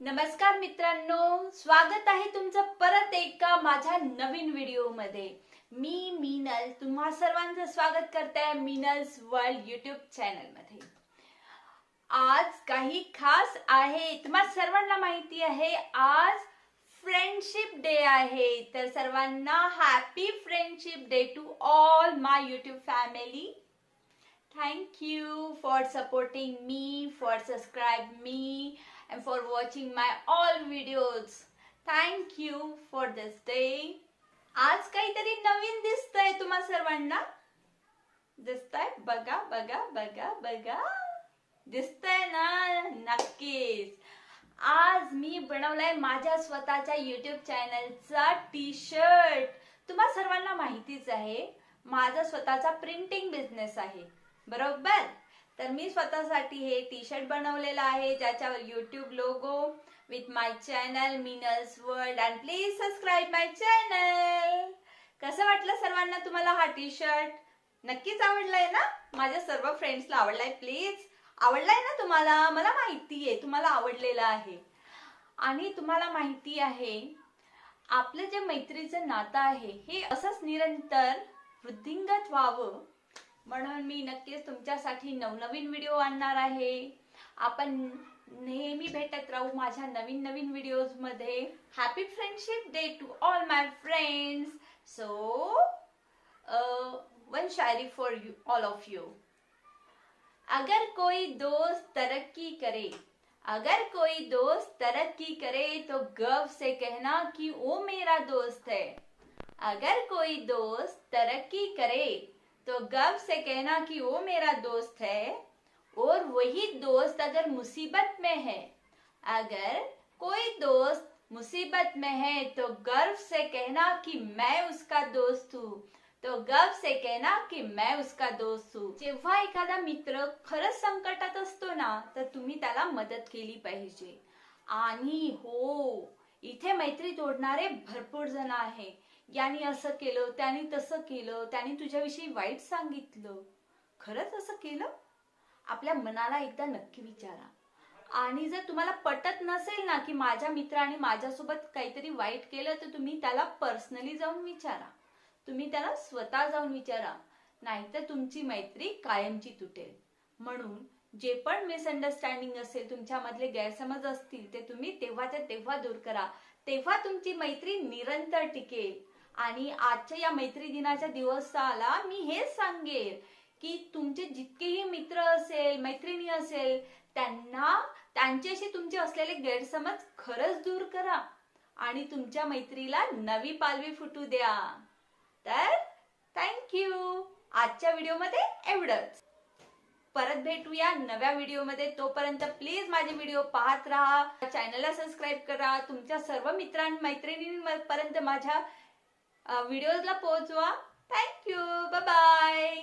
नमस्कार मित्रांनो स्वागत आहे तुमचं परत एका माझ्या नवीन व्हिडिओमध्ये मी मीनल तुम्हा सर्वांचं स्वागत करते मीनल्स वर्ल्ड युट्यूब चॅनलमध्ये आज काही खास आहे तुम्हा सर्वांना माहिती आहे आज फ्रेंडशिप डे आहे. तर सर्वांना happy friendship day to all my YouTube family. Thank you for supporting me, for subscribe me, and for watching my all videos. Thank you for this day. आज काहीतरी नवीन दिसतंय तुम्हा सर्वांना. दिसतंय? बघा बघा बघा बघा. दिसतंय ना? नक्कीच. आज मी बनवलाय माझ्या स्वतःच्या युट्यूब चॅनलचा टी शर्ट तुम्हा सर्वांना माहितीच आहे माझा स्वतःचा प्रिंटिंग बिझनेस आहे. बरोबर? तर मी स्वतःसाठी हे टी शर्ट बनवलेलं आहे ज्याच्यावर YouTube logo with my channel Minal's World and please subscribe my channel कसं वाटलं सर्वांना तुम्हाला हा टी शर्ट नक्कीच आवडलाय ना? माझ्या सर्व फ्रेंड्सला आवडलाय. प्लीज आवडलाय ना तुम्हाला? मला माहिती आहे तुम्हाला आवडलेलं आहे. आणि तुम्हाला माहिती आहे आपलं जे मैत्रीचं नातं आहे हे असंच निरंतर वृद्धिंगत व्हावं म्हणून मी नक्कीच तुमच्यासाठी नवनवीन व्हिडिओ आणणार आहे. आपण नेहमी भेटत राहू माझ्या नवीन नवीन व्हिडिओजमध्ये. Happy friendship day to all my friends so one shayari for you all of you अगर कोई दोस्त तरक्की करे अगर कोई दोस्त तरक्की करे तो गर्व से कहना कि वो मेरा दोस्त है. अगर कोई दोस्त तरक्की करे तो गर्व से कहना कि वो मेरा दोस्त है और वही दोस्त अगर मुसीबत में है, अगर कोई दोस्त मुसीबत में है तो गर्व से कहना कि मैं उसका दोस्त हूँ। तो गर्व से कहना की मैं उसका दोस्त हूँ। जेव्हा एखादा मित्र खरंच संकटात असतो ना, तर तुम्ही त्याला मदत केली पाहिजे. आणि हो, इथे मैत्री तोडणारे भरपूर जण आहे. याने असं केलं त्याने तसं केलं त्याने तुझ्याविषयी वाईट सांगितलं. खरंच असं केलं? आपल्या मनाला एकदा नक्की विचारा. आणि जर तुम्हाला पटत नसेल ना की माझ्या मित्राने माझ्यासोबत काहीतरी वाईट केलं तर तुम्ही त्याला पर्सनली जाऊन विचारा. तुम्ही त्याला स्वतः जाऊन विचारा. नाहीतर तुमची मैत्री कायमची तुटेल. म्हणून जे पण मिसअंडरस्टँडिंग असेल तुमच्यामधले गैरसमज असतील ते तुम्ही तेव्हाच्या तेव्हा दूर करा. तेव्हा तुमची मैत्री निरंतर टिकेल. आणि आजच्या या मैत्री दिनाच्या दिवसाला मी हेच सांगेल की तुमचे जितकेही मित्र असेल मैत्रिणी असेल त्यांना त्यांच्याशी तुमचे असलेले गैरसमज खरंच दूर करा आणि तुमच्या मैत्रीला नवी पालवी फुटू द्या. तर थँक्यू आजच्या व्हिडिओमध्ये एवढंच. परत भेटूया नव्या व्हिडिओमध्ये. तोपर्यंत प्लीज माझे व्हिडिओ पाहत राहा चॅनलला सबस्क्राईब करा. तुमच्या सर्व मित्रां मैत्रिणींपर्यंत माझ्या व्हिडिओजला पोहोचवा. Thank you bye